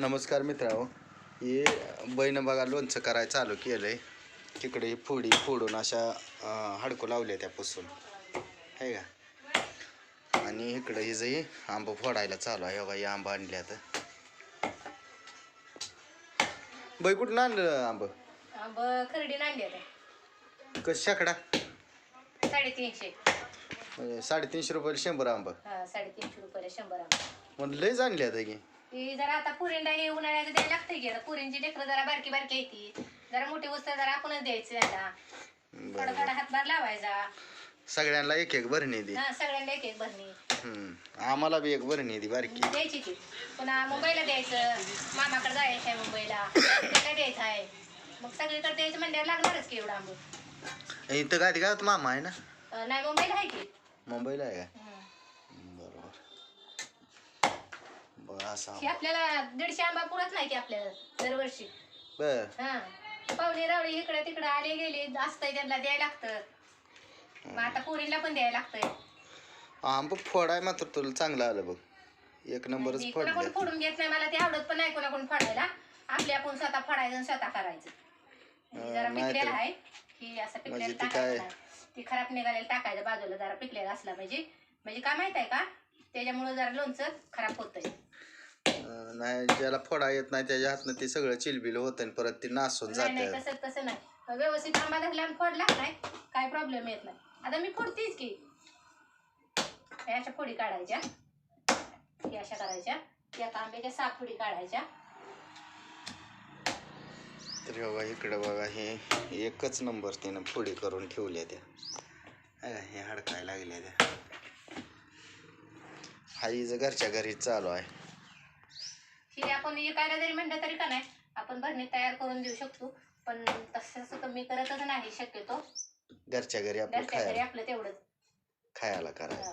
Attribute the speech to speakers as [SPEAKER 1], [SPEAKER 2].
[SPEAKER 1] नमस्कार मित्रांनो. हे बैनं बघा लोणचं करायला चालू केलं आहे तिकडे ही फोडी फोडून अशा हाडकं लावल्या त्या पुसून आहे का? आणि इकडं ही जे आंबं फोडायला चालू आहे बघा हे आंबं आणल्या तर बाई कुठून आणलं आंबं?
[SPEAKER 2] आंब खरडी आणली
[SPEAKER 1] कसं शाकडा?
[SPEAKER 2] साडेतीनशे.
[SPEAKER 1] साडेतीनशे रुपयाला शंभर आंबं.
[SPEAKER 2] साडेतीनशे रुपयाला शंभर आंबा.
[SPEAKER 1] म्हणलं लयच आणली आता की.
[SPEAKER 2] ती जरा आता पुरींना हे उन्हाळ्याचं द्यायला लागतंय की आता पुरींची लेकरं जरा बारकी बारकी येते जरा मोठी वस्तू जरा आपणच द्यायचं त्यांना थोडा थोडा हातभार लावायचा.
[SPEAKER 1] सगळ्यांना एक एक भरणी दे.
[SPEAKER 2] हा सगळ्यांना एक एक भरणी
[SPEAKER 1] हम्म. आम्हाला बी एक भरणी दे बारकी.
[SPEAKER 2] द्यायची ती. पुन्हा मुंबईला द्यायचं. मामाकडे जायचं आहे मुंबईला. त्याला द्यायचं आहे. मग सगळीकडे द्यायचं म्हणल्यावर लागणारच की एवढं आंबं
[SPEAKER 1] इथं काय ते काय मामा आहे ना?
[SPEAKER 2] अं, नाही मुंबईला आहे की.
[SPEAKER 1] मुंबईला आहे का? असं
[SPEAKER 2] ही आपल्याला दीडशे आंबा पुरत नाही की आपल्याला दरवर्षी.
[SPEAKER 1] बर.
[SPEAKER 2] हा. पाहुणे रावळे इकडे तिकडे आले गेले असतंय त्यांना द्यायला लागतं. मग आता पोरीला पण द्यायला लागतंय.
[SPEAKER 1] आंब फोडाय मात्र तुला चांगलं आलं बघ. एक नंबरच फोडलं.
[SPEAKER 2] फोडून घेत नाही मला ते आवडत पण नाही कोणाकोण फोडायला. आपले आपण स्वतः फोडायचं आणि स्वतः करायचं. जरा
[SPEAKER 1] नाही
[SPEAKER 2] पिकलेला
[SPEAKER 1] तर-
[SPEAKER 2] आहे की असं
[SPEAKER 1] म्हणजे
[SPEAKER 2] पिकलेलं
[SPEAKER 1] ती
[SPEAKER 2] टाकायचं
[SPEAKER 1] काय-.
[SPEAKER 2] ती खराब निघालेलं टाकायचं बाजूला जरा पिकलेला असला पाहिजे. म्हणजे काय माहीत आहे का? त्याच्यामुळे जरा लोणचं खराब होतंय.
[SPEAKER 1] नाही ज्याला फोडा येत नाही त्याच्या हातनं ते सगळं चिलबिल होतं आणि परत ते नासून
[SPEAKER 2] नाही नाही
[SPEAKER 1] जात.
[SPEAKER 2] तसं तसं नाही. व्यवस्थित आंबा धरला आणि फोडला नाही काय प्रॉब्लेम येत नाही. आता मी फोडतेच की. हे अशा फोडी काढायच्या. हे अशा करायच्या. या आंब्याच्या सहा फोडी काढायच्या.
[SPEAKER 1] तर बघा इकडं बघा हे एकच नंबर त्यानं फोडी करून ठेवल्या त्या. है का? हे हडकाय लागल्या त्या. हा हिचं घरच्या घरी चालू आहे.
[SPEAKER 2] ही आपण विकायला जरी म्हणलं तरी का नाही आपण भरणी तयार करून देऊ शकतो. पण तसं तर मी करतच नाही शक्यतो.
[SPEAKER 1] घरच्या घरी आपलं
[SPEAKER 2] घरच्या घरी
[SPEAKER 1] खायला.
[SPEAKER 2] आपलं तेवढंच.
[SPEAKER 1] खायला
[SPEAKER 2] हा.